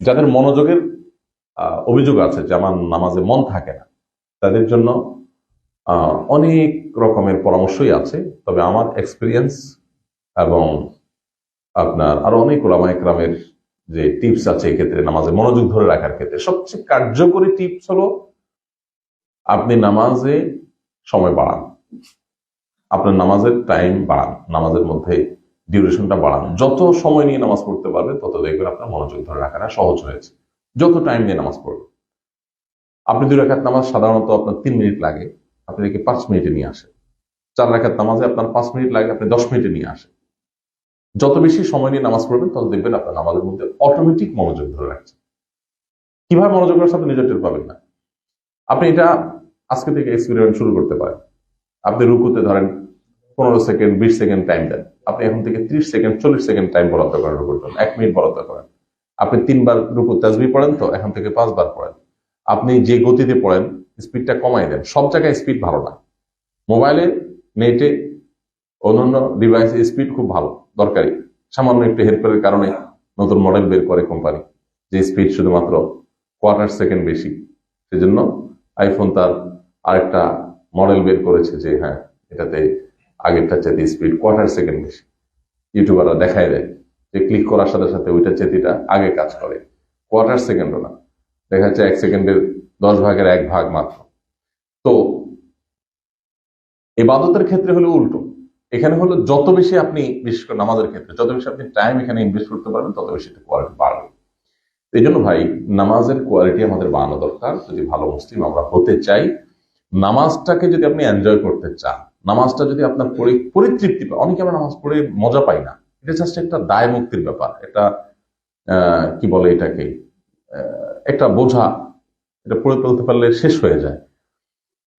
যাদের মনোযোগের অভিযোগ আছে যে আমার নামাজে মন থাকে না, তাদের জন্য অনেক রকমের পরামর্শই আছে। তবে আমার এক্সপিরিয়েন্স এবং আপনার আরও অনেক ওলামা একরামের যে টিপস আছে এক্ষেত্রে নামাজে মনোযোগ ধরে রাখার ক্ষেত্রে, সবচেয়ে কার্যকরী টিপস হলো আপনি নামাজে সময় বাড়ান। আপনার নামাজের টাইম বাড়ান। নামাজের মধ্যে ডিউরেশনটা বাড়ান। যত সময় নিয়ে নামাজ পড়তে পারবে, তত দেখবেন আপনার মনোযোগ ধরে রাখাটা সহজ হয়েছে। যত টাইম নিয়ে নামাজ পড়বে। আপনি দুই রাখাত নামাজ সাধারণত আপনার তিন মিনিট লাগে, আপনি একে পাঁচ মিনিটে নিয়ে আসেন। চার রাখাত নামাজে আপনার পাঁচ মিনিট লাগে, আপনি দশ মিনিটে নিয়ে আসেন। যত বেশি সময় নিয়ে নামাজ পড়বেন, তত দেখবেন আপনার নামাজের মধ্যে অটোমেটিক মনোযোগ ধরে রাখছে। কীভাবে মনোযোগ রাখছে আপনি নিজের টের পাবেন না। আপনি এটা আজকে থেকে এক্সপেরিমেন্ট শুরু করতে পারেন। আপনি রুকুতে ধরেন পনেরো সেকেন্ড, বিশ সেকেন্ড টাইম দেন। আপনি এখন থেকে ত্রিশ সেকেন্ড, চল্লিশ সেকেন্ড টাইম বরাদ্দ করেন রুকুর জন্য। এক মিনিট বরাদ্দ করেন। আপনি তিনবার রুকু তাজবি পড়েন তো, এখন থেকে পাঁচবার পড়েন। আপনি যে গতিতে পড়েন স্পিডটা কমাই দেন। সব জায়গায় স্পিড ভালো না। মোবাইলে নেটে অন্যান্য ডিভাইসে স্পিড খুব ভালো, দরকারি। সামান্য একটু হেরফেরের কারণে নতুন মডেল বের করে কোম্পানি যে স্পিড শুধুমাত্র কোয়ার্টার সেকেন্ড বেশি। সেজন্য আইফোন তার আরেকটা মডেল বের করেছে যে হ্যাঁ এটাতে আগেরটা চাইতে স্পিড কোয়ার্টার সেকেন্ড বেশি ইউটিউবাররা দেখায় দেয় যে ক্লিক করার সাথে সাথে ওইটা চেতিটা আগে কাজ করে। কোয়ার্টার সেকেন্ডও না। দেখা যাচ্ছে এক সেকেন্ডের দশ ভাগের এক ভাগ মাত্র। তো এবাদতের ক্ষেত্রে হলো উল্টো। এখানে হলো যত বেশি আপনি, বিশেষ করে নামাজের ক্ষেত্রে, যত বেশি আপনি টাইম এখানে ইনভেস্ট করতে পারবেন, তত বেশি কোয়ালিটি বাড়বে। এই জন্য ভাই, নামাজের কোয়ালিটি আমাদের বাড়ানো দরকার। যদি ভালো মুসলিম আমরা হতে চাই, নামাজটাকে যদি আপনি এনজয় করতে চান নামাজটা যদি আপনার পরি- পরিতৃপ্তি পায়, অনেকে আমরা নামাজ পড়ে মজা পাই না। এটা জাস্ট একটা দায় মুক্তির ব্যাপার এটা কি বলে এটাকে একটা বোঝা, এটা পড়ে ফেলতে পারলে শেষ হয়ে যায়।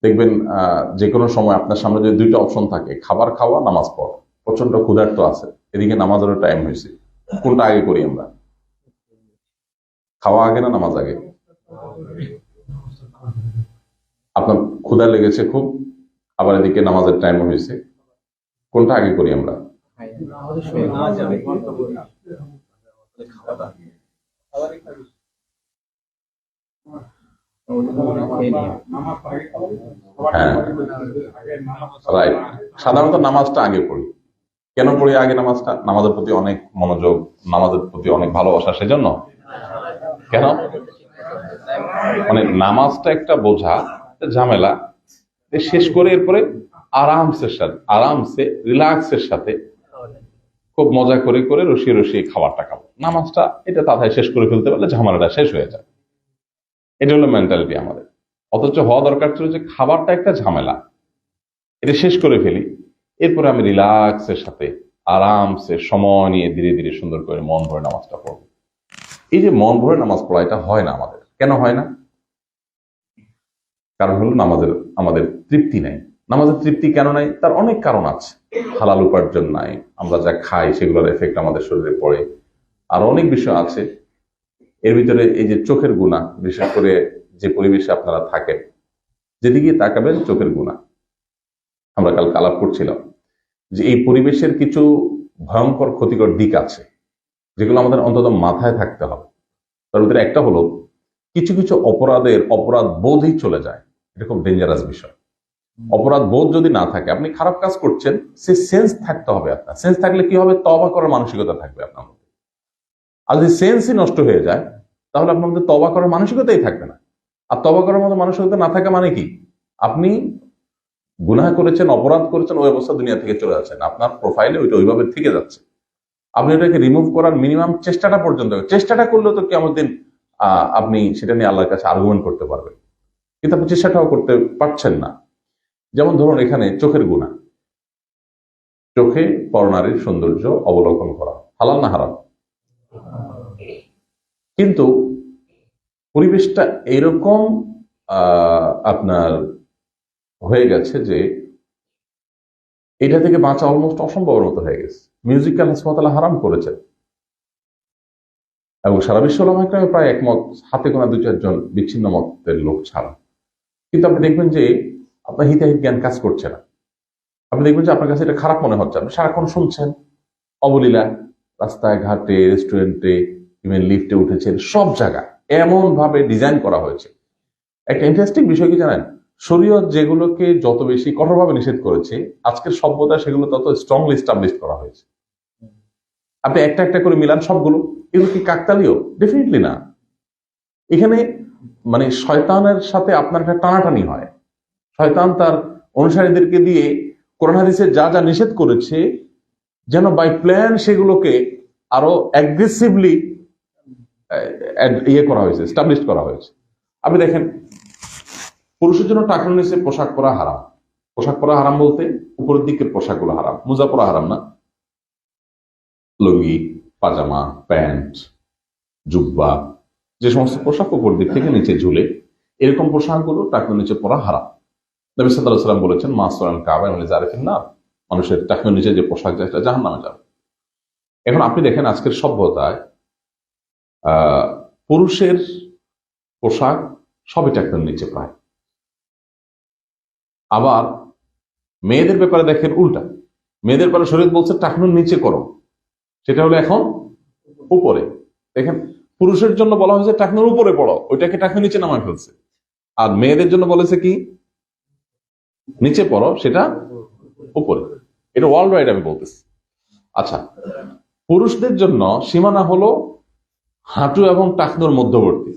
দেখবেন যে কোনো সময় আপনার সামনে যদি দুইটা অপশন থাকে, খাবার খাওয়া, নামাজ পড়া। প্রচণ্ড ক্ষুধার্ত আছে, এদিকে নামাজেরও টাইম হয়েছে। কোনটা আগে করি আমরা? খাওয়া আগে না নামাজ আগে? আপনার ক্ষুধা লেগেছে খুব আবার এদিকে নামাজের টাইম হয়েছে। কোনটা আগে করি আমরা? হ্যাঁ। সাধারণত নামাজটা আগে পড়ি। কেন পড়ি আগে নামাজটা? নামাজের প্রতি অনেক মনোযোগ, নামাজের প্রতি অনেক ভালোবাসা, সেজন্য। কেন? মানে নামাজটা একটা বোঝা, ঝামেলা। শেষ করে এরপরে আরামসে আরামসে, রিল্যাক্সের সাথে খুব মজা করে করে রসিয়ে রসিয়ে খাবারটা খাব। নামাজটা এটা তাড়াতাড়ি শেষ করে ফেলতে পারলে ঝামেলাটা শেষ হয়ে যায়। এটা হলো মেন্টালিটি আমাদের। অথচ হওয়া দরকার ছিল যে খাবারটা একটা ঝামেলা। এটা শেষ করে ফেলি। এরপরে আমি রিল্যাক্সের সাথে আরামসে সময় নিয়ে ধীরে ধীরে সুন্দর করে মন ভরে নামাজটা পড়ব। এই যে মন ভরে নামাজ পড়া, এটা হয় না আমাদের। কেন হয় না? কারণ হলো নামাজের, আমাদের তৃপ্তি নাই। নামাজের তৃপ্তি কেন নাই? তার অনেক কারণ আছে। হালাল উপার্জন নাই, আমরা যা খাই সেগুলোর এফেক্ট আমাদের শরীরে পড়ে। আর অনেক বিষয় আছে। এর ভিতরে এই যে চোখের গুণা, বিশেষ করে যে পরিবেশে আপনারা থাকেন যেদিকে তাকাবেন চোখের গুণা। আমরা কাল আলাপ করছিলাম যে এই পরিবেশের কিছু ভয়ঙ্কর, ক্ষতিকর দিক আছে, যেগুলো আমাদের অন্তত মাথায় থাকতে হবে। তার ভিতরে একটা হলো, কিছু কিছু অপরাধের অপরাধ বোধই চলে যায়। এটা খুব ডেঞ্জারাস বিষয়। অপরাধ বোধ যদি না থাকে, আপনি খারাপ কাজ করছেন সে সেন্স থাকতে হবে আপনার। সেন্স থাকলে কি হবে? তবা করার মানসিকতা থাকবে আপনার মধ্যে। আর যদি সেন্সই নষ্ট হয়ে যায়, তাহলে আপনার মধ্যে তবা করার মানসিকতাই থাকবে না। আর তবা করার মতো মানসিকতা না থাকা মানে কি? আপনি গুনাহ করেছেন, অপরাধ করেছেন, ওই অবস্থা দুনিয়া থেকে চলে যাচ্ছেন আপনার প্রোফাইলে ওইটা ওইভাবে থেকে যাচ্ছে। আপনি ওটাকে রিমুভ করার মিনিমাম চেষ্টাটা পর্যন্ত, চেষ্টাটা করলেও তো কেমন দিন আপনি সেটা নিয়ে আল্লাহর কাছে আর্গুমেন্ট করতে পারবেন। কিন্তু আপনি চেষ্টাটাও করতে পারছেন না। যেমন ধরুন এখানে চোখের গুণা। চোখে পরনারীর সৌন্দর্য অবলোকন করা। হালাল না হারাম? কিন্তু পরিবেশটা এরকম আপনার হয়ে গেছে যে এটা থেকে বাঁচা অলমোস্ট অসম্ভবের মতো হয়ে গেছে। মিউজিক্যাল হাসপাতালে হারাম করেছে এবং সারা বিশ্ব প্রায় একমত, হাতে গোনা দু চারজন বিচ্ছিন্ন মতের লোক ছাড়া। কিন্তু আপনি দেখবেন যে আপনার হিতাহিত জ্ঞান কাজ করছে না। আপনি দেখবেন যে আপনার কাছে এটা খারাপ মনে হচ্ছে আপনি সারাক্ষণ শুনছেন, অবলীলা, রাস্তায়, ঘাটে, রেস্টুরেন্টে, ইভেন লিফটে উঠেছেন, সব জায়গা এমন ভাবে ডিজাইন করা হয়েছে। একটা ইন্টারেস্টিং বিষয় কি জানেন? শরীয়ত যেগুলোকে যত বেশি কঠোরভাবে নিষেধ করেছে, আজকের সভ্যতা সেগুলো তত স্ট্রংলি স্টাবলিশ করা হয়েছে। আপনি একটা একটা করে মিলান সবগুলো। এগুলো কি কাকতালীয়? ডেফিনেটলি না। এখানে মানে শয়তানের সাথে আপনার একটা টানাটানি হয়। শয়তান তার অনুসারীদেরকে দিয়ে কোরআন যা যা নিষেধ করেছে, যেন বাই প্ল্যান সেগুলোকে আরও অ্যাগ্রেসিভলি ইয়ে করা হয়েছে স্টাবলিশ করা হয়েছে। আপনি দেখেন, পুরুষের জন্য টাকার নিচে পোশাক পরা হারাম। পোশাক পরা হারাম বলতে উপরের দিকের পোশাকগুলো হারাম। মোজা পরা হারাম না। লুঙ্গি, পাজামা, প্যান্ট, জুব্বা যে সমস্ত পোশাক উপর দিক থেকে নিচে ঝুলে, এরকম পোশাকগুলো টাকার নিচে পরা হারাম। নবী সাল্লাহ সাল্লাম বলেছেন, মা কাবা মানে জারেফিন না মানুষের টাকার নিচে যে পোশাক যায় সেটা জাহান নামে যাবে। এখন আপনি দেখেন আজকের সভ্যতায় পুরুষের পোশাক সবই টাকার নিচে প্রায়। আবার মেয়েদের ব্যাপারে দেখেন উল্টা। মেয়েদের ব্যাপারে শরীর বলছে, টাকনুর নিচে করো। সেটা হলো এখন উপরে। দেখেন পুরুষের জন্য বলা হয়েছে টাকনুর উপরে পড়ো, ওইটাকে টাকনুর নিচে নামায় ফেলছে। আর মেয়েদের জন্য বলেছে কি? নিচে পড়ো, সেটা উপরে। এটা ওয়ার্ল্ড ওয়াইড আমি বলতেছি। আচ্ছা পুরুষদের জন্য সীমানা হলো হাঁটু এবং টাকনুর মধ্যবর্তী।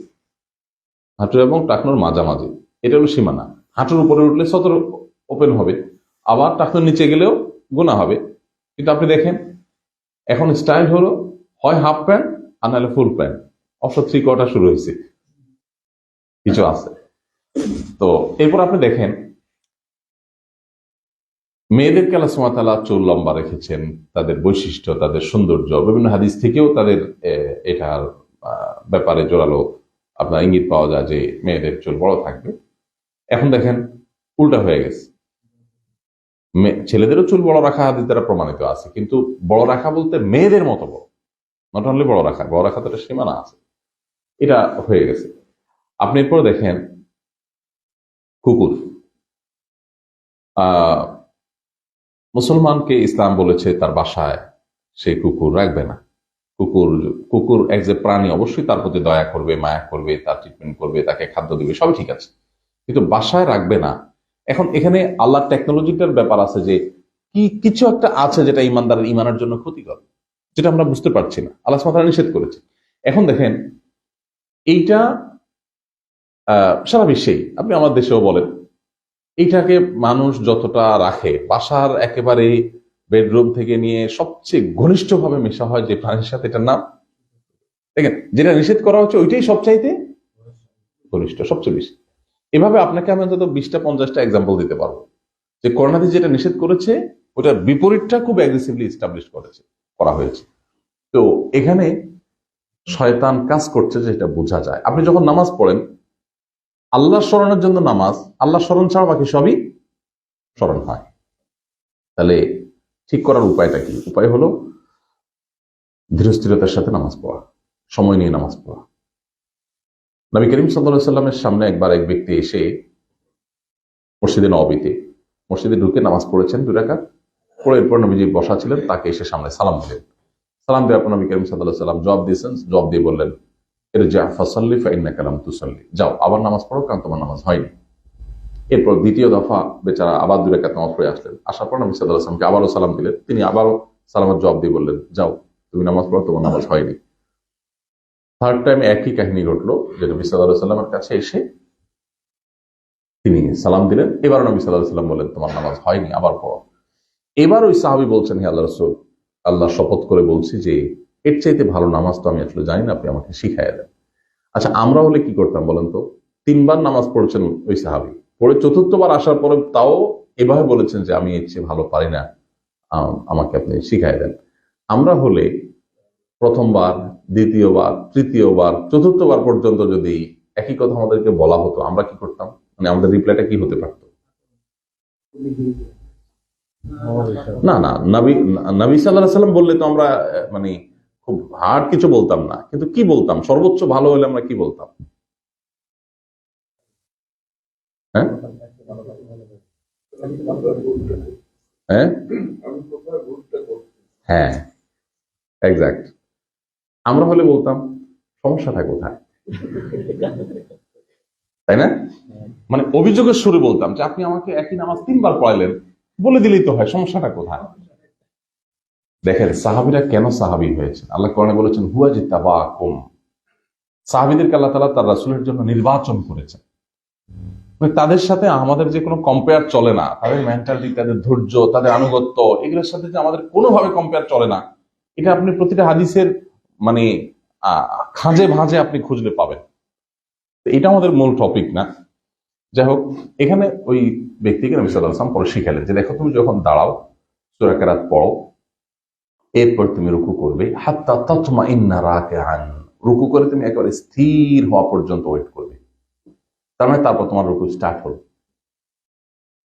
হাঁটু এবং টাকনুর মাঝামাঝি। এটা হলো সীমানা। হাঁটুর উপরে উঠলে সতর ওপেন হবে, আবার টাকনুর নিচে গেলেও গোনা হবে। কিন্তু আপনি দেখেন, এখন স্টাইল হলো হয় হাফ প্যান্ট আর নাহলে ফুল প্যান্ট অবশ্য কোয়ার্টার শুরু হয়েছে? কিছু আছে। তো এরপর আপনি দেখেন মেয়েদেরকে আল্লাহ সুমাতালা চুল লম্বা রেখেছেন, তাদের বৈশিষ্ট্য, তাদের সৌন্দর্য, বিভিন্ন হাদিস থেকেও তাদের এটার ব্যাপারে জোরালো আপনার ইঙ্গিত পাওয়া যায় যে মেয়েদের চুল বড় থাকবে। এখন দেখেন, উল্টা হয়ে গেছে। ছেলেদেরও চুল বড় রাখা হাদিস দ্বারা প্রমাণিত আছে, কিন্তু বড় রাখা বলতে মেয়েদের মতো বড়। নট অনলি বড় রাখা বড় রাখা তো সীমানা আছে। এটা হয়ে গেছে। আপনি এরপর দেখেন কুকুর। মুসলমানকে ইসলাম বলেছে তার বাসায় সে কুকুর রাখবে না। কুকুর কুকুর এক যে প্রাণী অবশ্যই তার প্রতি দয়া করবে, মায়া করবে, তার ট্রিটমেন্ট করবে, তাকে খাদ্য দিবে, সবই ঠিক আছে। কিন্তু বাসায় রাখবে না। এখন এখানে আল্লাহ টেকনোলজিটার ব্যাপার আছে যে কি, কিছু একটা আছে যেটা ইমানদারের ইমানের জন্য ক্ষতিকর, যেটা আমরা বুঝতে পারছি না। আল্লাহ সুবহানাহু নিষেধ করেছে। এখন দেখেন এইটা সারা বিশ্বেই আপনি আমার দেশেও বলেন, এইটাকে মানুষ যতটা রাখে, বাসার একেবারে বেডরুম থেকে নিয়ে সবচেয়ে ঘনিষ্ঠভাবে মেশা হয় যে প্রাণীর সাথে, এটার নাম? দেখেন, যেটা নিষেধ করা হচ্ছে, ওইটাই সবচাইতে ঘনিষ্ঠ, সবচেয়ে বেশি। এভাবে আপনাকে আমি অন্তত বিশটা, পঞ্চাশটা এক্সাম্পল দিতে পারব। যে করোনাতে যেটা নিষেধ করেছে, ওটার বিপরীতটা খুব অ্যাগ্রেসিভলি এস্টাবলিশ করেছে, করা হয়েছে। তো এখানে শয়তান কাজ করছে যেটা বোঝা যায়। আপনি যখন নামাজ পড়েন আল্লাহ স্মরণের জন্য নামাজ আল্লাহ স্মরণ ছাড়া বাকি সবই স্মরণ হয়। তাহলে ঠিক করার উপায়টা কি? উপায় হলো ধীরস্থিরতার সাথে নামাজ পড়া, সময় নিয়ে নামাজ পড়া। নবী করিম সাল্লামের সামনে একবার এক ব্যক্তি এসে মসজিদে নবীতে মসজিদে ঢুকে নামাজ পড়েছেন দু রাকাত। পরে এরপর নবীজি বসা ছিলেন, তাকে এসে সামনে সালাম দিলেন। সালাম দেওয়ার পর নবী করিম সাল্লাহ সাল্লাম জবাব দিয়েছেন, জবাব দিয়ে বললেন এর যা ফসল্লি ফাইন্না কালাম তুসল্লি। যাও, আবার নামাজ পড়ো কারণ তোমার নামাজ হয়নি। এরপর দ্বিতীয় দফা বেচারা আবার দু রেখাত নামাজ পড়ে আসলেন। আসার পর নবী সাল্লাহ আসলামকে আবারও সালাম দিলেন। তিনি আবারও সালামের জবাব দিয়ে বললেন, যাও, তুমি নামাজ পড়ো, তোমার নামাজ হয়নি। থার্ড টাইম একই কাহিনী ঘটলো যে নবী সাল্লাহ সাল্লামের কাছে এসে তিনি সালাম দিলেন। এবার নবী সাল্লাহ সাল্লাম বললেন, তোমার নামাজ হয়নি, আবার পড়ো। এবার ওই সাহাবি বলছেন, হে আল্লাহ রসুল আল্লাহ শপথ করে বলছি যে, এর চাইতে ভালো নামাজ তো আমি আসলে জানি না, আপনি আমাকে শিখাইয়া দেন। আচ্ছা আমরা হলে কি করতাম বলেন তো? তিনবার নামাজ পড়েছেন ওই সাহাবি। পরে চতুর্থবার আসার পরে তাও এভাবে বলেছেন যে, আমি এর চেয়ে ভালো পারি না আমাকে আপনি শিখাই দেন। আমরা হলে প্রথমবার, দ্বিতীয়বার, তৃতীয়বার, চতুর্থবার পর্যন্ত যদি একই কথা আমাদেরকে বলা হতো, আমরা কি করতাম? মানে আমাদের রিপ্লাইটা কি হতে পারতো? না না, নবী নবী সাল্লাহ সাল্লাম বললে তো আমরা মানে খুব হার্ড কিছু বলতাম না। কিন্তু কি বলতাম? সর্বোচ্চ ভালো হলে আমরা কি বলতাম? হ্যাঁ? হ্যাঁ? এক্সাক্ট আমরা হলে বলতাম, সমস্যাটা কোথায়? তাই না? মানে অভিযোগের সুরে বলতাম যে, আপনি আমাকে একই নামাজ তিনবার পড়াইলেন। বলে দিলেই তো হয়, সমস্যাটা কোথায়? দেখেন, সাহাবিরা কেন সাহাবি হয়েছে আল্লাহ কোরআনে বলেছেন, হুয়া হুয়াজি তাবা কুম সাহাবিদেরকে আল্লাহ তালা তার রাসুলের জন্য নির্বাচন করেছেন। মানে তাদের সাথে আমাদের যে কোনো কম্পেয়ার চলে না। তাদের মেন্টালিটি তাদের ধৈর্য, তাদের আনুগত্য, এগুলোর সাথে যে আমাদের কোনোভাবে কম্পেয়ার চলে না। এটা আপনি প্রতিটা হাদিসের মানে খাঁজে ভাঁজে আপনি খুঁজলে পাবেন। এটা আমাদের মূল টপিক না? যাই হোক, এখানে ওই ব্যক্তিকে নবী সাল্লাহ আসলাম পরে শিখালেন যে দেখো তুমি যখন দাঁড়াও সুরাকারাত পড়ো, এরপর তুমি রুকু করবে, হাত্তা তৎমা ইন্না রাকে আন রুকু করে তুমি একেবারে স্থির হওয়া পর্যন্ত ওয়েট করবে। তার মানে তারপর তোমার রুকু স্টার্ট হলো।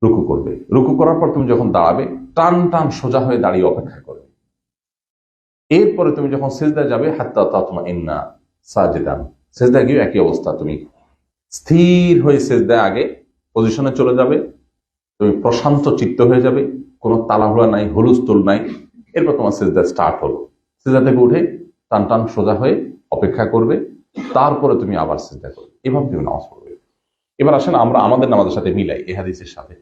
রুকু করবে। রুকু করার পর তুমি যখন দাঁড়াবে, টান টান সোজা হয়ে দাঁড়িয়ে অপেক্ষা করবে। এরপরে তুমি যখন সেজদা যাবে, হাত্তা তাতমা ইন্না সাজেদান। সেজদা গিয়ে একই অবস্থা তুমি স্থির হয়ে সেজদায় আগে পজিশনে চলে যাবে, তুমি প্রশান্ত চিত্ত হয়ে যাবে, কোনো তালাহুড়া নাই হুলুস্থুল নাই। এরপর তোমার সেজদা স্টার্ট হলো। সেজদা থেকে উঠে টান টান সোজা হয়ে অপেক্ষা করবে, তারপরে তুমি আবার সেজদা করবে। এভাবে তুমি নামাজ পড়বে। এবার আসেন আমরা আমাদের নামাজের সাথে মিলাই এ হাদিসের সাথে।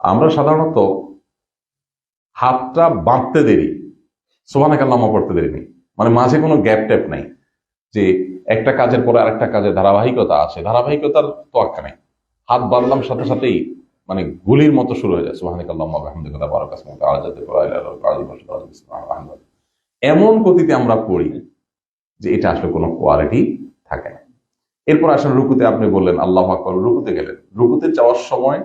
আমরা সাধারণত হাতটা বাঁধতে দেরি সোহানা কাল্লামা পড়তে দেরি নেই। মানে মাঝে কোনো গ্যাপ ট্যাপ নাই যে একটা কাজের পরে আরেকটা কাজের ধারাবাহিকতা আছে, ধারাবাহিকতার তো আক্কা নেই। হাত বাঁধলাম সাথে সাথেই মানে গুলির মতো শুরু হয়ে যায়। সোহানিক আল্লাহ এমন গতিতে আমরা পড়ি যে এটা আসলে কোনো কোয়ালিটি থাকে না। এরপর আসলে রুকুতে আপনি বললেন, আল্লাহ আকবর, রুকুতে গেলেন। রুকুতে যাওয়ার সময়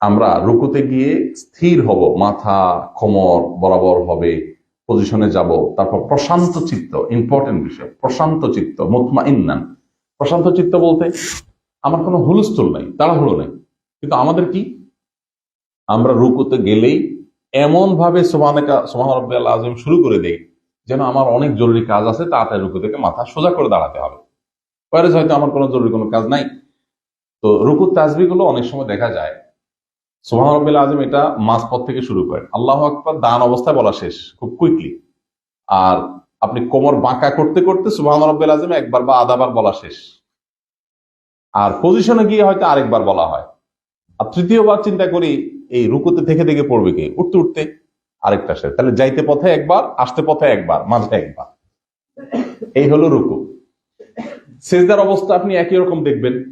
আমরা রুকুতে গিয়ে স্থির হব, মাথা, কোমর বরাবর হবে পজিশনে যাব, তারপর প্রশান্ত চিত্ত ইম্পর্টেন্ট বিষয়, প্রশান্ত চিত্ত মুতমা ইন্নান প্রশান্ত চিত্ত বলতে আমার কোনো হুলস্থুল নাই, তাড়াহুড়ো নেই। কিন্তু আমাদের কি? আমরা রুকুতে গেলেই এমন ভাবে সোমানেকা সোমান রব্বাল আজম শুরু করে দেই, যেন আমার অনেক জরুরি কাজ আছে, তাড়াতাড়ি রুকু থেকে মাথা সোজা করে দাঁড়াতে হবে। পরে হয়তো আমার কোনো জরুরি কোনো কাজ নাই। তো রুকুর তাজবি গুলো অনেক সময় দেখা যায় সোহান রব্বিল আজম এটা মাঝপথ থেকে শুরু করেন। আল্লাহ আকবর, দান অবস্থায় বলা শেষ, খুব কুইকলি আর আপনি কোমর বাঁকা করতে করতে সুবহান রব্বিল আজম একবার বা আধাবার বলা শেষ। আর পজিশনে গিয়ে হয়তো আরেকবার বলা হয়। আর তৃতীয়বার চিন্তা করি, এই রুকুতে থেকে থেকে পড়বে কি? উঠতে উঠতে আরেকটা শেষ। তাহলে যাইতে পথে একবার, আসতে পথে একবার, মাঝে একবার। এই হলো রুকু। সেজদার অবস্থা আপনি একই রকম দেখবেন।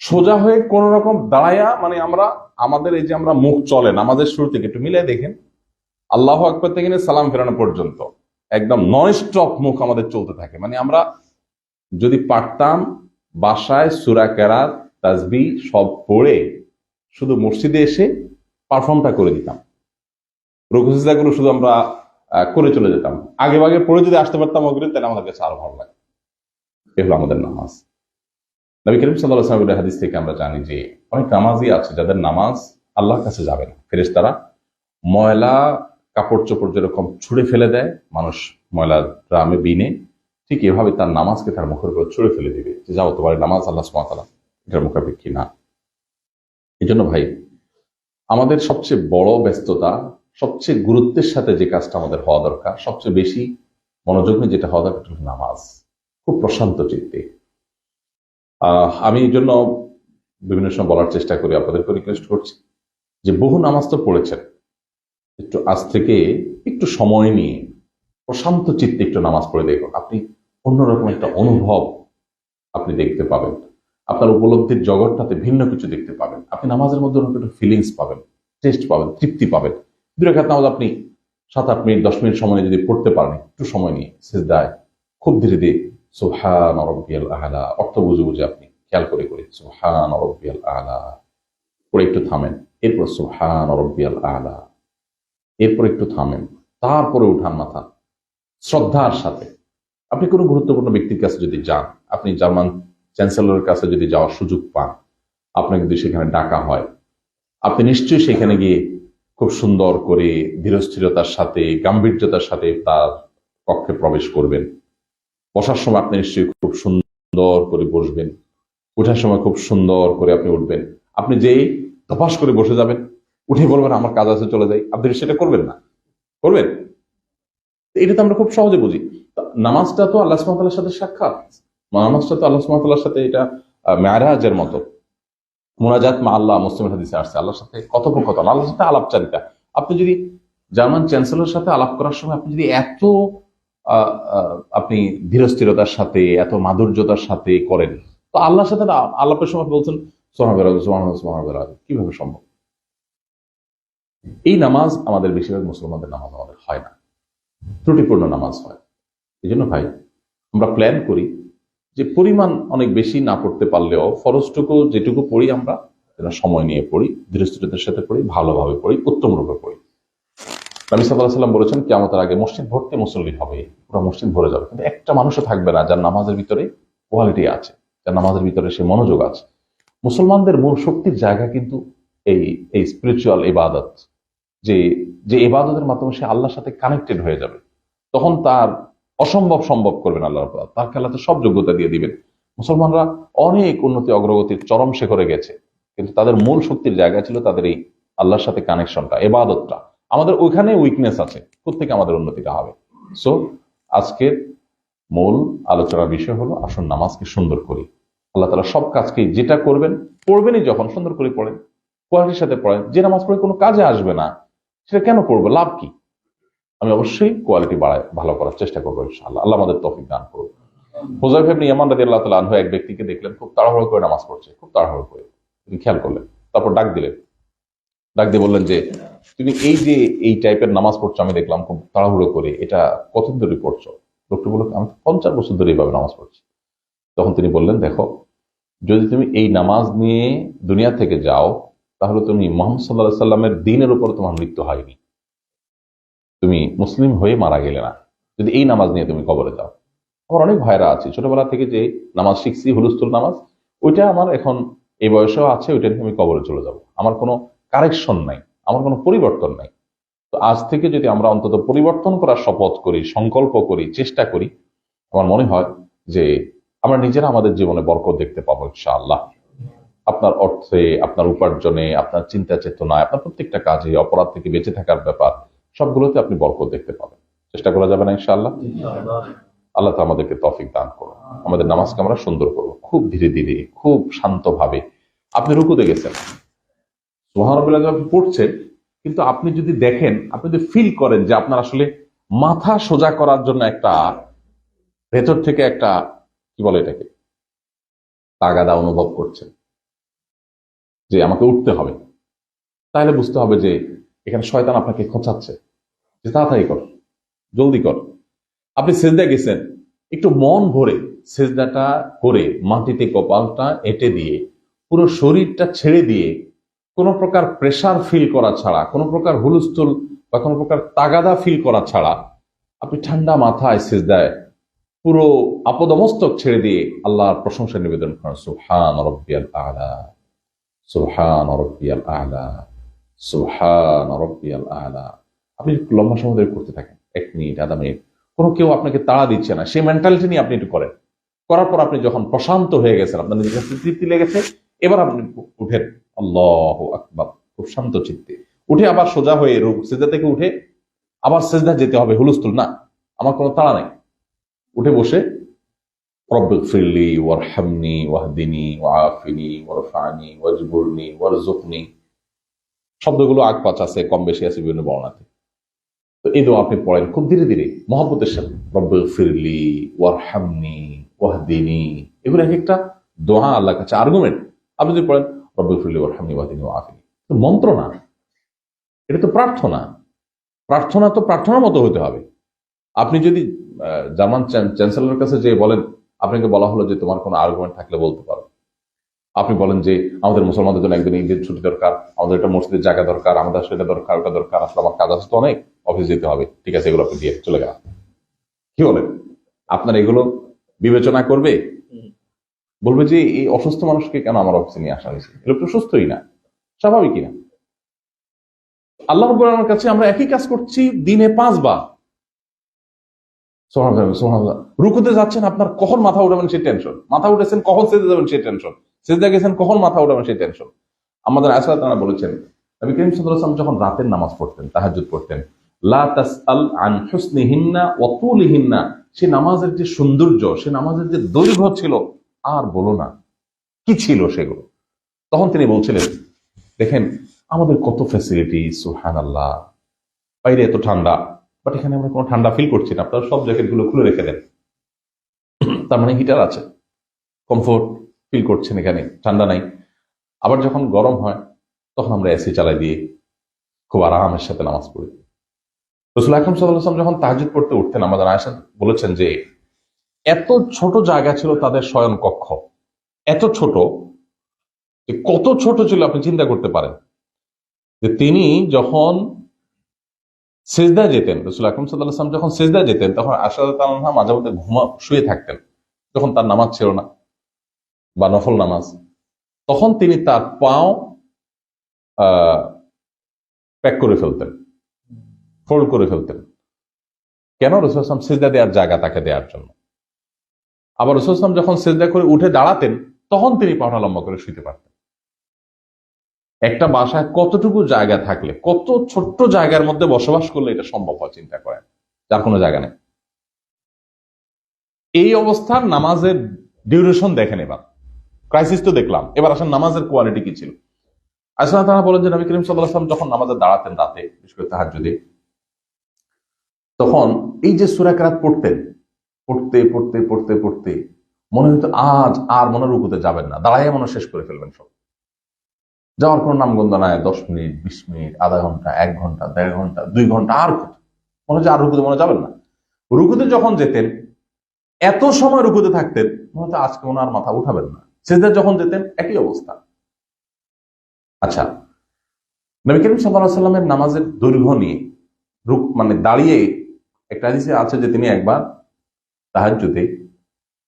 সোজা হয়ে কোন রকম দাঁড়ায়া মানে আমরা, আমাদের এই যে আমরা মুখ চলেন আমাদের শুরু থেকে একটু মিলে দেখেন, আল্লাহ আকবর থেকে সালাম ফেরানো পর্যন্ত, একদম নন স্টপ মুখ আমাদের চলতে থাকে। মানে আমরা যদি পারতাম, বাসায় সুরা কেরাত তাজবি সব পড়ে, শুধু মসজিদে এসে পারফর্মটা করে দিতাম। রঘুসিদাগুলো শুধু আমরা করে চলে যেতাম। আগে আগে পড়ে যদি আসতে পারতাম ওগুলো তাহলে আমাদের কাছে আরও ভালো লাগে। এগুলো আমাদের নামাজ। নবী করিম সাল্লাহ সাল্লামের হাদিস থেকে আমরা জানি যে অনেক নামাজই আছে যাদের নামাজ আল্লাহর কাছে যাবে না। ফেরেস তারা ময়লা কাপড় চোপড় যেরকম ছুঁড়ে ফেলে দেয়, মানুষ ময়লা ড্রামে বিনে, ঠিক এভাবে তার নামাজকে তার মুখের উপর ছুঁড়ে ফেলে দিবে যে, যাও, তোমার নামাজ আল্লাহ সুমাতালা এটার মুখাপেক্ষী না। এই জন্য ভাই, আমাদের সবচেয়ে বড় ব্যস্ততা, সবচেয়ে গুরুত্বের সাথে যে কাজটা আমাদের হওয়া দরকার, সবচেয়ে বেশি মনোযোগ নিয়ে যেটা হওয়া দরকার নামাজ। খুব প্রশান্ত চিত্তে। আমি এই জন্য বিভিন্ন সময় বলার চেষ্টা করি আপনাদেরকে রিকোয়েস্ট করছি যে বহু নামাজ তো পড়েছেন, একটু আজ থেকে একটু সময় নিয়ে প্রশান্ত চিত্তে একটু নামাজ পড়ে দেখুন, আপনি অন্যরকম একটা অনুভব আপনি দেখতে পাবেন। আপনার উপলব্ধির জগৎটাতে ভিন্ন কিছু দেখতে পাবেন। আপনি নামাজের মধ্যে অন্য একটু ফিলিংস পাবেন টেস্ট পাবেন, তৃপ্তি পাবেন। দুই রেখাত নামাজ আপনি সাত আট মিনিট, দশ মিনিট সময় যদি পড়তে পারেন, একটু সময় নিয়ে, সেজদায় খুব ধীরে ধীরে সুবহান রব্বিয়াল আলা। অর্থ বুঝে বুঝে আপনি খেয়াল করে করে, সুবহান রব্বিয়াল করে একটু থামেন, এরপর সুবহান রব্বিয়াল আলা। এরপর একটু থামেন, তারপরে উঠান মাথা। শ্রদ্ধার সাথে। আপনি কোনো গুরুত্বপূর্ণ ব্যক্তির কাছে যদি যান, আপনি জার্মান চ্যান্সেলরের কাছে যদি যাওয়ার সুযোগ পান, আপনাকে যদি সেখানে ডাকা হয়, আপনি নিশ্চয়ই সেখানে গিয়ে খুব সুন্দর করে ধীরস্থিরতার সাথে, গাম্ভীর্যতার সাথে তার কক্ষে প্রবেশ করবেন। বসার সময় আপনি নিশ্চয়ই খুব সুন্দর করে বসবেন। ওঠার সময় খুব সুন্দর করে আপনি উঠবেন। আপনি যেই ধপাস করে বসে যাবেন, উঠে বলবেন, আমার কাজ আছে, চলে যাই। আপনি সেটা করবেন না। করবেন? এটা তো আমরা খুব সহজে বুঝি। নামাজটা তো আল্লাহ সুবহানাহু সাথে সাক্ষাৎ। নামাজটা তো আল্লাহ সুবহানাহু সাথে এটা ম্যারাজের মতো। মোনাজাত মা আল্লাহ মুসলিম হাদিসে আসছে, আল্লাহর সাথে কথোপকথন, আল্লাহর সাথে আলাপচারিতা। আপনি যদি জার্মান চ্যান্সেলর সাথে আলাপ করার সময় আপনি যদি এত আপনি ধীরস্থিরতার সাথে, এত মাধুর্যতার সাথে করেন। তো আল্লাহর সাথে না আলাপের সময় বলছেন কীভাবে সম্ভব? এই নামাজ আমাদের বেশিরভাগ মুসলমানদের নামাজ আমাদের হয় না। ত্রুটিপূর্ণ নামাজ হয়। এই জন্য ভাই, আমরা প্ল্যান করি যে পরিমাণ অনেক বেশি না পড়তে পারলেও ফরজটুকু যেটুকু পড়ি আমরা সেটা সময় নিয়ে পড়ি, ধীরস্থিরতার সাথে পড়ি, ভালোভাবে পড়ি উত্তম রূপে পড়ি। নবী সাল্লাম বলেছেন কেমতের আগে মসজিদ ভর্তি মুসল্লি হবে, পুরো মসজিদ ভরে যাবে। কিন্তু একটা মানুষও থাকবে না, যার নামাজের ভিতরে কোয়ালিটি আছে, যার নামাজের ভিতরে সে মনোযোগ আছে। মুসলমানদের মূল শক্তির জায়গা কিন্তু এই এই স্পিরিচুয়াল ইবাদত, যে যে ইবাদতের মাধ্যমে সে আল্লাহর সাথে কানেক্টেড হয়ে যাবে। তখন তার অসম্ভব সম্ভব করবেন আল্লাহ তার খেলাতে সব যোগ্যতা দিয়ে দিবেন। মুসলমানরা অনেক উন্নতি অগ্রগতির চরম শেখরে গেছে, কিন্তু তাদের মূল শক্তির জায়গা ছিল তাদের এই আল্লাহর সাথে কানেকশনটা এবাদতটা আমাদের ওইখানে উইকনেস আছে। কোথেকে আমাদের উন্নতিটা হবে। সো আজকের মূল আলোচনার বিষয় হলো আসুন নামাজকে সুন্দর করি। আল্লাহ তালা সব কাজকে যেটা করবেন, পড়বেনই যখন, সুন্দর করে পড়েন। কোয়ালিটির সাথে পড়েন। যে নামাজ পড়ে কোনো কাজে আসবে না, সেটা কেন করব লাভ কি? আমি অবশ্যই কোয়ালিটি বাড়ায়, ভালো করার চেষ্টা করব ইনশাআল্লাহ। আল্লাহ আমাদের তফিক দান করুন হোজাইফ ইবনে ইয়ামান রাদিয়াল্লাহু তাআলা আনহু এক ব্যক্তিকে দেখলেন, খুব তাড়াহুড়ো করে নামাজ পড়ছে, খুব তাড়াহুড়ো করে। তিনি খেয়াল করলেন, তারপর ডাক দিলেন ডাক দিয়ে বললেন যে, তুমি এই যে, এই টাইপের নামাজ পড়ছো, আমি দেখলাম খুব তাড়াহুড়ো করে, এটা কতদিন ধরে পড়ছো? লোকটি বলল, আমি পঞ্চাশ বছর ধরে এইভাবে নামাজ পড়ছি। তখন তিনি বললেন, দেখো, যদি তুমি এই নামাজ নিয়ে দুনিয়া থেকে যাও, তাহলে তুমি মোহাম্মদ সাল্লাহ সাল্লামের দিনের উপর তোমার মৃত্যু হয়নি। তুমি মুসলিম হয়ে মারা গেলে না। যদি এই নামাজ নিয়ে তুমি কবরে যাও। আমার অনেক ভাইরা আছে, ছোটবেলা থেকে যে নামাজ শিখছি হুলুস্তুল নামাজ, ওইটা আমার এখন, এই বয়সেও আছে, ওইটা নিয়ে আমি কবরে চলে যাব। আমার কোনো কারেকশন নাই, আমার কোনো পরিবর্তন নাই। তো আজ থেকে যদি আমরা অন্তত পরিবর্তন করার শপথ করি, সংকল্প করি, চেষ্টা করি, আমার মনে হয় যে আমরা নিজেরা আমাদের জীবনে বরকত দেখতে পাবো ইনশাআল্লাহ। আপনার অর্থে, আপনার উপার্জনে, আপনার চিন্তা চেতনায়, আপনার প্রত্যেকটা কাজে, অপরাধ থেকে বেঁচে থাকার ব্যাপার, সবগুলোতে আপনি বরকত দেখতে পাবেন। চেষ্টা করা যাবে না ইনশাআল্লাহ? আল্লাহ তো আমাদেরকে তফিক দান করুন আমাদের নামাজকে আমরা সুন্দর করব, খুব ধীরে ধীরে, খুব শান্তভাবে। আপনি রুকুতে গেছেন। সোহানবিল্লাহ আপনি পড়ছেন কিন্তু আপনি যদি দেখেন, আপনি যদি ফিল করেন যে আপনার আসলে মাথা সোজা করার জন্য একটা ভেতর থেকে একটা, কি বলে এটাকে? তাগাদা অনুভব করছেন। যে আমাকে উঠতে হবে। তাহলে বুঝতে হবে যে এখানে শয়তান আপনাকে খোঁচাচ্ছে। যে তাড়াতাড়ি কর, জলদি কর। আপনি সেজদা গেছেন। একটু মন ভরে সেজদাটা করে মাটিতে কপালটা এঁটে দিয়ে, পুরো শরীরটা ছেড়ে দিয়ে কোনো প্রকার প্রেশার ফিল করা ছাড়া, কোনো প্রকার হুলস্থুল বা কোনো প্রকার তাগাদা ফিল করা ছাড়া আপনি ঠান্ডা মাথায় সেজদায় পুরো আপদমস্তক ছেড়ে দিয়ে আল্লাহর প্রশংসা নিবেদন করেন সুহান রব্বিয়াল আলা সুহান রব্বিয়াল আলা সুহান রব্বিয়াল আলা। আপনি লম্বা সময় করতে থাকেন, এক মিনিট, আধা মিনিট। কোনো কেউ আপনাকে তাড়া দিচ্ছে না, সেই মেন্টালিটি নিয়ে আপনি একটু করেন। করার পর আপনি যখন প্রশান্ত হয়ে গেছেন, আপনার নিজের তৃপ্তি লেগেছে, এবার আপনি উঠেন। আল্লাহ আকবার। খুব শান্ত চিত্তে। উঠে আবার সোজা হয়ে রূপ সেজা থেকে উঠে আবার সেজদা যেতে হবে, হুলস্থুল না, আমার কোনো তাড়া নাই। উঠে বসে রব্বিক ফিরলি ওয়ারহামনি, ওয়াহদিনী ওয়াফিনি ওয়ারফানি, ওয়াজবুরনি ওয়ারজুকনি শব্দগুলো আগ আছে, কম বেশি আছে, বিভিন্ন বর্ণাতে। তো এই দোয়া আপনি পড়েন খুব ধীরে ধীরে, মহব্বতের সাথে। রব্বিক ফিরলি ওয়ারহামনি, ওয়াহদিনী। এগুলো এক একটা দোয়া আল্লাহ কাছে আর্গুমেন্ট আপনি যদি পড়েন রব্বিক ফিরলি ওয়ারহামনি ওয়াহদিনী তো মন্ত্র না এটা তো প্রার্থনা। প্রার্থনা তো প্রার্থনার মতো হতে হবে। আপনি যদি জার্মান চ্যান- চ্যান্সেলরের কাছে যে বলেন, আপনাকে বলা হলো যে তোমার কোনো আর্গুমেন্ট থাকলে বলতে পারো। আপনি বলেন যে আমাদের মুসলমানদের জন্য একদিন ঈদের ছুটি দরকার, আমাদের একটা মসজিদের জায়গা দরকার, আমাদের সেটা দরকার, ওটা দরকার, আসলে আমার কাজ আছে তো অনেক অফিস যেতে হবে, ঠিক আছে, এগুলো আপনি দিয়ে চলে গেলাম কি বলেন? আপনার এগুলো বিবেচনা করবে? বলবে যে এই অসুস্থ মানুষকে কেন আমার অফিসে নিয়ে আসা হয়েছে? এগুলো তো সুস্থই না। স্বাভাবিকই না। আল্লাহ রব্বুল কাছে আমরা একই কাজ করছি দিনে পাঁচবার। রুকুতে যাচ্ছেন, আপনার কখন মাথা উঠাবেন সেই টেনশন মাথা উঠেছেন, কখন সেজে যাবেন সেই টেনশন সেজে গেছেন, কখন মাথা উঠাবেন সেই টেনশন আমাদের আসাদ তারা বলেছেন, নবী করিম আলাইহি যখন রাতের নামাজ পড়তেন, তাহাজ্জুদ পড়তেন, লা তাসআল আন হুসনিহিন্না ওয়া সে নামাজের যে সৌন্দর্য, সে নামাজের যে দৈর্ঘ্য ছিল আর বলো না, কি ছিল সেগুলো? তখন তিনি বলছিলেন, দেখেন, আমাদের কত ফ্যাসিলিটি সুহান আল্লাহ বাইরে এত ঠান্ডা বাট এখানে আমরা কোনো ঠান্ডা ফিল করছি না, আপনারা সব জ্যাকেটগুলো খুলে রেখে দেন। তার মানে হিটার আছে কমফোর্ট ফিল করছেন এখানে, ঠান্ডা নাই। আবার যখন গরম হয়, তখন আমরা এসি চালাই দিয়ে খুব আরামের সাথে নামাজ পড়ি। রসুল আকরম সাল্লাম যখন তাহাজুদ পড়তে উঠতেন, আমাদের আয়সা বলেছেন যে এত ছোট জায়গা ছিল তাদের শয়ন কক্ষ এত ছোট যে কত ছোট ছিল আপনি চিন্তা করতে পারেন। যে তিনি যখন সেজদায় যেতেন, রসুল আকরম সাল্লাম যখন সেজদায় যেতেন, তখন আশা তালহা মাঝে মধ্যে ঘুমা শুয়ে থাকতেন। যখন তার নামাজ ছিল না বা নফল নামাজ। তখন তিনি তার পাও প্যাক করে ফেলতেন। ফোল্ড করে ফেলতেন। কেন রসুল আসলাম সেজদা দেওয়ার জায়গা তাকে দেওয়ার জন্য? আবার রসুল আসলাম যখন সেজদা করে উঠে দাঁড়াতেন, তখন তিনি পাওনা লম্বা করে শুইতে পারতেন। একটা বাসায় কতটুকু জায়গা থাকলে, কত ছোট্ট জায়গার মধ্যে বসবাস করলে এটা সম্ভব হয় চিন্তা করেন? যার কোনো জায়গা নেই। এই অবস্থার নামাজের ডিউরেশন দেখেন এবার। ক্রাইসিস তো দেখলাম। এবার আসেন নামাজের কোয়ালিটি কি ছিল? আসলে তারা বলেন যে নবী করিম সাল্লাম যখন নামাজে দাঁড়াতেন রাতে, বিশেষ করে তাহার যদি তখন এই যে সুরাকারাত পড়তেন পড়তে পড়তে পড়তে পড়তে। মনে হতো আজ আর মনে রুকুতে যাবেন না। দাঁড়াইয়া মনে শেষ করে ফেলবেন সব। যাওয়ার কোনো নামগন্ধ নাই। দশ মিনিট, বিশ মিনিট, আধা ঘণ্টা, এক ঘণ্টা, দেড় ঘণ্টা, দুই ঘণ্টা, আর কত? মনে হচ্ছে আর রুকুতে মনে যাবেন না। রুকুতে যখন যেতেন, এত সময় রুকুতে থাকতেন, মনে হতো আজকে ওনার মাথা উঠাবেন না। সেদের যখন যেতেন, একই অবস্থা। আচ্ছা নবী করিম সাল্লাহ সাল্লামের নামাজের দৈর্ঘ্য নিয়ে রুক মানে দাঁড়িয়ে একটা আছে যে তিনি একবার তাহাজ্জুদে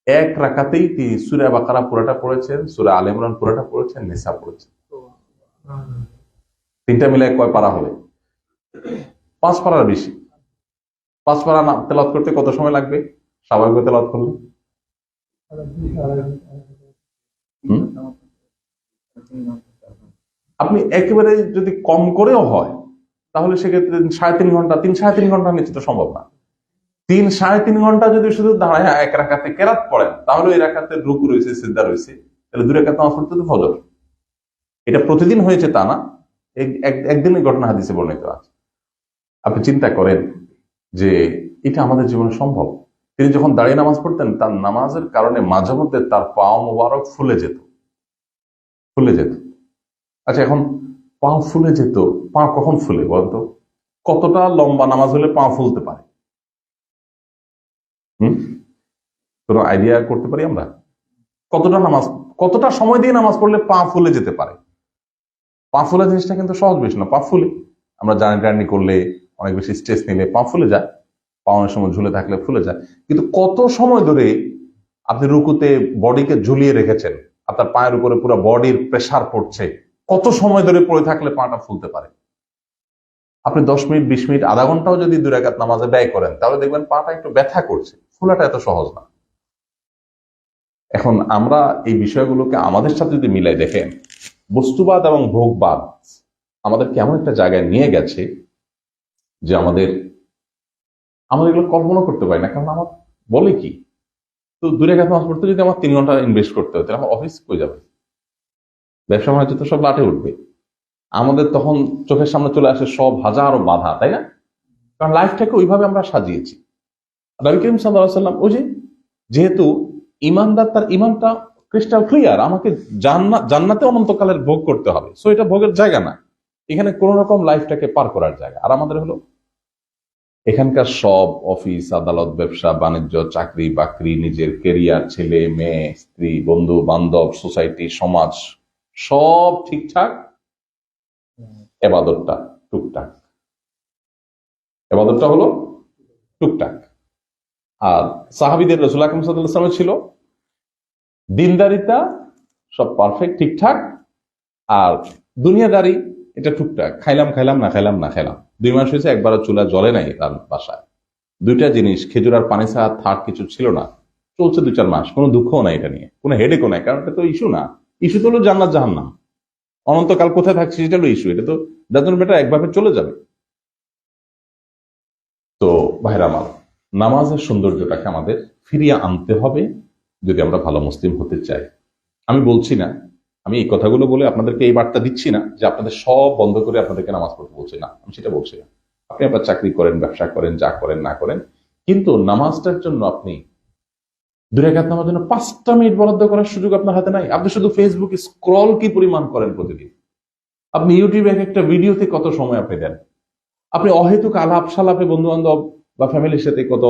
এক রাকাতেই তিনি সুরা বাকারা পুরাটা পড়েছেন, সুরা আল ইমরান পুরাটা পড়েছেন, নিসা পড়েছেন। তিনটা মিলে কয় পারা হবে? পাঁচ পারার বেশি। পাঁচ পারা না তেলাত করতে কত সময় লাগবে? স্বাভাবিক তেলাত করলে? আপনি একেবারে যদি কম করেও হয়, তাহলে সেক্ষেত্রে সাড়ে তিন ঘণ্টা, তিন, সাড়ে তিন ঘণ্টা নিচে তো সম্ভব না। তিন, সাড়ে তিন ঘণ্টা যদি শুধু দাঁড়ায় এক রাখাতে কেরাত পড়েন, তাহলে এই রাখাতে রুকু রয়েছে সিদ্ধা রয়েছে। তাহলে দু রেখাতে নামাজ পড়তে তো ফজর। এটা প্রতিদিন হয়েছে তা না। এক- এক- একদিনের ঘটনা হাদিসে বর্ণিত আছে। আপনি চিন্তা করেন যে এটা আমাদের জীবনে সম্ভব। তিনি যখন দাঁড়িয়ে নামাজ পড়তেন, তার নামাজের কারণে মাঝে মধ্যে তার পা মোবারক ফুলে যেত। ফুলে যেত। আচ্ছা এখন পা ফুলে যেত, পা কখন ফুলে বলতো? কতটা লম্বা নামাজ হলে পা ফুলতে পারে? কোনো আইডিয়া করতে পারি আমরা? কতটা নামাজ, কতটা সময় দিয়ে নামাজ পড়লে পা ফুলে যেতে পারে? পা ফুলে জিনিসটা কিন্তু সহজ বেশি না, পা ফুলে। আমরা জার্নি টার্নি করলে অনেক বেশি স্ট্রেস নিলে পা ফুলে যায়, পা অনেক সময় ঝুলে থাকলে ফুলে যায়। কিন্তু কত সময় ধরে আপনি রুকুতে বডিকে ঝুলিয়ে রেখেছেন আপনার পায়ের উপরে পুরো বডির প্রেসার পড়ছে, কত সময় ধরে পড়ে থাকলে পাটা ফুলতে পারে? আপনি দশ মিনিট, বিশ মিনিট, আধা ঘন্টাও যদি দু রাকাত নামাজে ব্যয় করেন, তাহলে দেখবেন পাটা একটু ব্যথা করছে, ফুলাটা এত সহজ না। এখন আমরা এই বিষয়গুলোকে আমাদের সাথে যদি মিলাই দেখেন, বস্তুবাদ এবং ভোগবাদ আমাদেরকে এমন একটা জায়গায় নিয়ে গেছে যে আমাদের আমাদের এগুলো কল্পনা করতে পারি না, কারণ আমার বলে কি? তো দূরে কাছে নামাজ পড়তে যদি আমার তিন ঘণ্টা ইনভেস্ট করতে হতো আমার অফিস কই যাবে? ব্যবসা বাণিজ্য তো সব লাটে উঠবে। আমাদের তখন চোখের সামনে চলে আসে সব হাজারো বাধা, তাই না? কারণ লাইফটাকে ওইভাবে আমরা সাজিয়েছি। নবী করিম সাল্লাহ সাল্লাম ওই যেহেতু ইমানদার তার ইমানটা ক্রিস্টাল ক্লিয়ার আমাকে জান্নাত জান্নাতে অনন্তকালের ভোগ করতে হবে। সো এটা ভোগের জায়গা না। এখানে কোন রকম লাইফটাকে পার করার জায়গা। আর আমাদের হলো, এখানকার সব অফিস আদালত, ব্যবসা, বাণিজ্য, চাকরি, বাকরি, নিজের কেরিয়ার ছেলে, মেয়ে, স্ত্রী, বন্ধু, বান্ধব সোসাইটি সমাজ, সব ঠিকঠাক, এবাদতটা টুকটাক। এবাদতটা হলো টুকটাক। আর সাহাবিদের রসুল ছিল দিনদারিতা, সব পারফেক্ট ঠিকঠাক। আর দুনিয়াদারি, এটা টুকটাক। খাইলাম খাইলাম, না খাইলাম না খাইলাম। দুই মাস হয়েছে, একবারও চুলা জ্বলে নাই তার বাসায়। দুইটা জিনিস, খেজুর আর পানি ছাড়া থার্ড কিছু ছিল না। চলছে দুই চার মাস, কোনো দুঃখও নাই এটা নিয়ে। কোনো হেডেকও নাই, কারণ এটা তো ইস্যু না। ইস্যু তো হলো জান্নাত, জাহান্নাম। অনন্তকাল কোথায় থাকছে সেটা হলো ইস্যু এটা তো ডাজন বেটা একভাবে চলে যাবে। ভাইরা আমার, নামাজের সৌন্দর্যটাকে আমাদের ফিরিয়ে আনতে হবে। যদি আমরা ভালো মুসলিম হতে চাই। আমি বলছি না, আমি এই কথাগুলো বলে আপনাদেরকে এই বার্তা দিচ্ছি না যে আপনাদের সব বন্ধ করে আপনাদেরকে নামাজ পড়তে বলছি না, আমি সেটা বলছি না। আপনি আপনার চাকরি করেন, ব্যবসা করেন, যা করেন, না করেন, কিন্তু নামাজটার জন্য আপনি দূরে কাত নামার জন্য পাঁচটা মিনিট বরাদ্দ করার সুযোগ আপনার হাতে নাই। আপনি শুধু ফেসবুকে স্ক্রল কি পরিমাণ করেন প্রতিদিন? আপনি ইউটিউবে এক একটা ভিডিওতে কত সময় আপনি দেন? আপনি অহেতুক আলাপ সালাপে বন্ধু বান্ধব বা ফ্যামিলির সাথে কত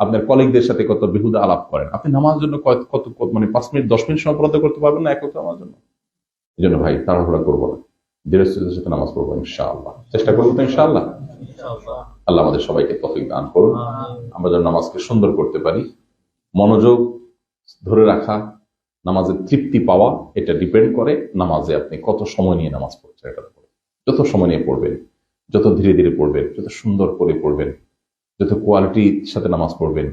আপনার কলিগদের সাথে কত বিহুদা আলাপ করেন। আপনি নামাজ জন্য কত মানে পাঁচ মিনিট দশ মিনিট সময় করতে পারবেন না এক ওয়াক্ত নামাজ জন্য? এই জন্য ভাই তাড়াহুড়া করব না। ধীরে স্থিরের সাথে নামাজ পড়ব ইনশাআল্লাহ। চেষ্টা করব তো ইনশাআল্লাহ? আল্লাহ আমাদের সবাইকে তফিক দান করুন। আমরা যেন নামাজকে সুন্দর করতে পারি। মনোযোগ ধরে রাখা নামাজের তৃপ্তি পাওয়া এটা ডিপেন্ড করে নামাজে আপনি কত সময় নিয়ে নামাজ পড়ছেন এটার উপরে যত সময় নিয়ে পড়বেন যত ধীরে ধীরে পড়বেন যত সুন্দর করে পড়বেন যত কোয়ালিটির সাথে নামাজ পড়বেন,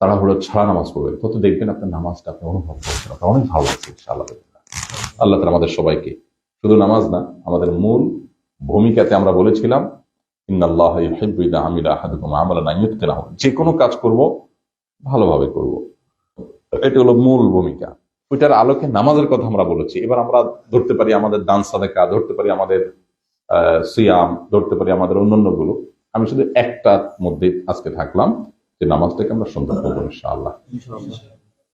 তাড়াহুড়ো ছাড়া নামাজ পড়বেন, তত দেখবেন আপনার নামাজটা আপনি অনুভব করছেন আপনার অনেক ভালো লাগছে আল্লাহ তালা আমাদের সবাইকে, শুধু নামাজ না, আমাদের মূল ভূমিকাতে আমরা বলেছিলাম। যে কোনো কাজ করব, ভালোভাবে করব। এটা হলো মূল ভূমিকা। ওইটার আলোকে নামাজের কথা আমরা বলেছি, এবার আমরা ধরতে পারি আমাদের দান সাদেকা, ধরতে পারি আমাদের সিয়াম, ধরতে পারি আমাদের অন্যান্যগুলো আমি শুধু একটার মধ্যে আজকে থাকলাম যে নামাজটাকে আমরা সুন্দর করব ইনশাআল্লাহ।